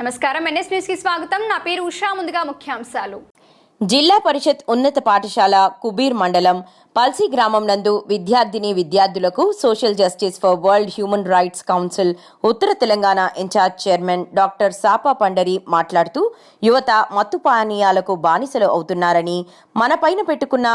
నమస్కారం. ఎన్ఎస్ న్యూస్కి స్వాగతం. నా పేరు ఉషా. ముందుగా ముఖ్యాంశాలు. జిల్లా పరిషత్ ఉన్నత పాఠశాల కుబీర్ మండలం పల్సి గ్రామం నందు విద్యార్థిని విద్యార్థులకు social justice for world human rights council Uttara Telangana in-charge chairman doctor Sapa Pandari మాట్లాడుతూ యువత మత్తు పానీయాలకు బానిసలు అవుతున్నారని మన పైన పెట్టుకున్న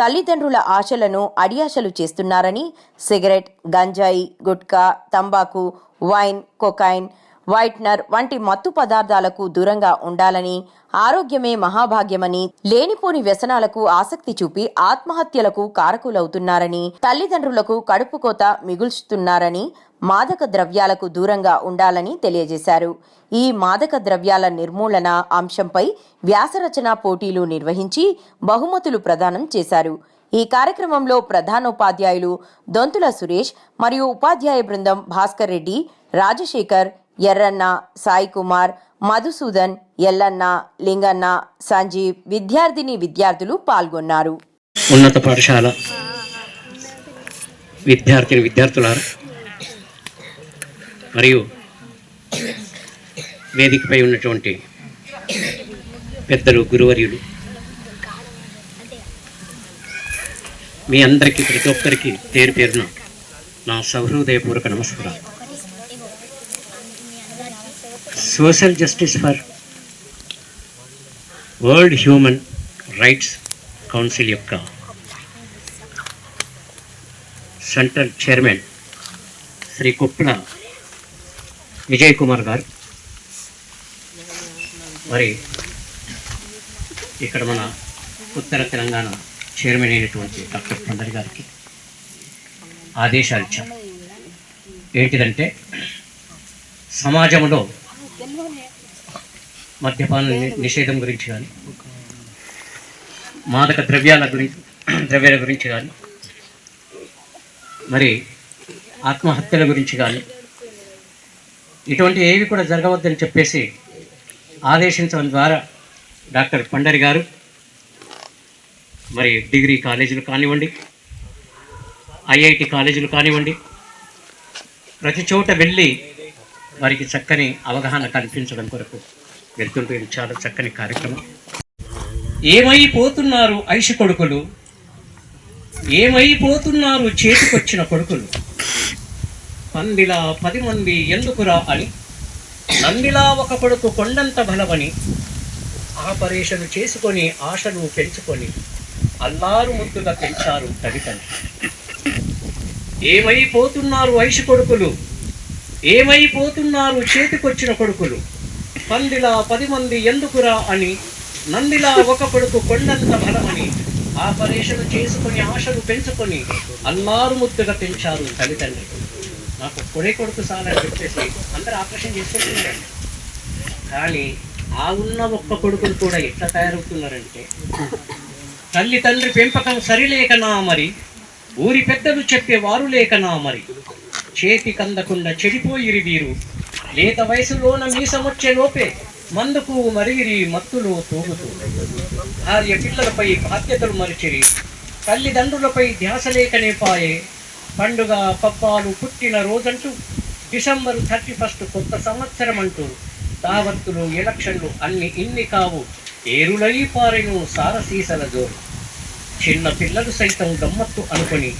తల్లిదండ్రుల ఆశలను అడియాశలు చేస్తున్నారని సిగరెట్ గంజాయి గుట్కా తంబాకు వైన్ కొకైన్ వైట్నర్ వంటి మత్తు పదార్థాలకు దూరంగా ఉండాలని ఆరోగ్యమే మహాభాగ్యమని లేనిపోని వ్యసనాలకు ఆసక్తి చూపి ఆత్మహత్యలకు కారకులవుతున్నారని తల్లిదండ్రులకు కడుపు కోత మిగుల్చుతున్నారని మాదక ద్రవ్యాలకు దూరంగా ఉండాలని తెలియజేశారు. ఈ మాదక ద్రవ్యాల నిర్మూలన అంశంపై వ్యాసరచన పోటీలు నిర్వహించి బహుమతులు ప్రదానం చేశారు. ఈ కార్యక్రమంలో ప్రధానోపాధ్యాయులు దొంతుల సురేష్ మరియు ఉపాధ్యాయ బృందం భాస్కర్ రెడ్డి రాజశేఖర్ ఎర్రన్న సాయి కుమార్ మధుసూదన్ ఎల్లన్న లింగన్న సంజీవ్ విద్యార్థిని విద్యార్థులు పాల్గొన్నారు. ఉన్నత పాఠశాల విద్యార్థిని విద్యార్థులారు మరియు వేదికపై ఉన్నటువంటి పెద్దలు గురువర్యులు మీ అందరికీ ప్రతి ఒక్కరికి పేరు పేరున నా సహృదయపూర్వక నమస్కారం social justice for world human rights council యొక్క సెంట్రల్ చైర్మన్ శ్రీ కుప్పల విజయ్ కుమార్ గారు. మరి ఇక్కడ మన ఉత్తర తెలంగాణ చైర్మన్ అయినటువంటి డాక్టర్ పందరి గారికి ఆదేశాలు ఇచ్చారు ఏంటిదంటే సమాజంలో మద్యపాన నిషేధం గురించి కానీ మాదక ద్రవ్యాల గురించి ద్రవ్యాల గురించి కానీ మరి ఆత్మహత్యల గురించి కానీ ఇటువంటి ఏవి కూడా జరగవద్దని చెప్పేసి ఆదేశించడం ద్వారా డాక్టర్ పండరి గారు మరి డిగ్రీ కాలేజీలు కానివ్వండి ఐఐటి కాలేజీలు కానివ్వండి ప్రతి చోట వెళ్ళి వారికి చక్కని అవగాహన కల్పించడం కొరకు వెళ్తుంటే ఇది చాలా చక్కని కార్యక్రమం. ఏమైపోతున్నారు ఐష కొడుకులు? ఏమైపోతున్నారు చేతికొచ్చిన కొడుకులు? పందిలా పది మంది ఎందుకురా అని. నందిలా ఒక కొడుకు కొండంత బలమని. ఆపరేషన్ చేసుకొని ఆశను పెంచుకొని అల్లారు ముద్దుగా పెంచారు తల్లిదండ్రులు. ఏమైపోతున్నారు వయసు కొడుకులు? ఏమైపోతున్నారు చేతికొచ్చిన కొడుకులు? పందిలా పది మంది ఎందుకురా అని? నందిలా ఒక కొడుకు కొండంత బలమని ఆపరేషన్ చేసుకొని ఆశలు పెంచుకొని అల్లారు ముద్దుగా పెంచారు తల్లిదండ్రులు నాకు కొడే కొడుకు సాలని చెప్పేసి అందరు ఆపరేషన్ చేసుకుంటున్నారండి కానీ ఆ ఉన్న ఒక్క కొడుకులు కూడా ఎట్లా తయారవుతున్నారంటే తల్లి తండ్రి పెంపకం సరిలేకనా మరి ఊరి పెద్దలు చెప్పే వారు లేకనా మరి. చేతి కందకుండా చెడిపోయిరి వీరు. లేత వయసులోన మీసమొచ్చే లోపే మందుకు మరిగిరి మత్తులు తూగుతూ. భార్య పిల్లలపై బాధ్యతలు మరిచిరి తల్లిదండ్రులపై ధ్యాస లేకనే పాయే పండుగ పప్పాలు పుట్టిన రోజంటూ డిసెంబర్ థర్టీ ఫస్ట్ కొత్త సంవత్సరం అంటూ దావత్తులు ఎలక్షన్లు అన్ని ఇన్ని కావు. ఏరులై పారెను సారసీసల జోరు. చిన్న పిల్లలు సైతం గమ్మత్తు అనుకొని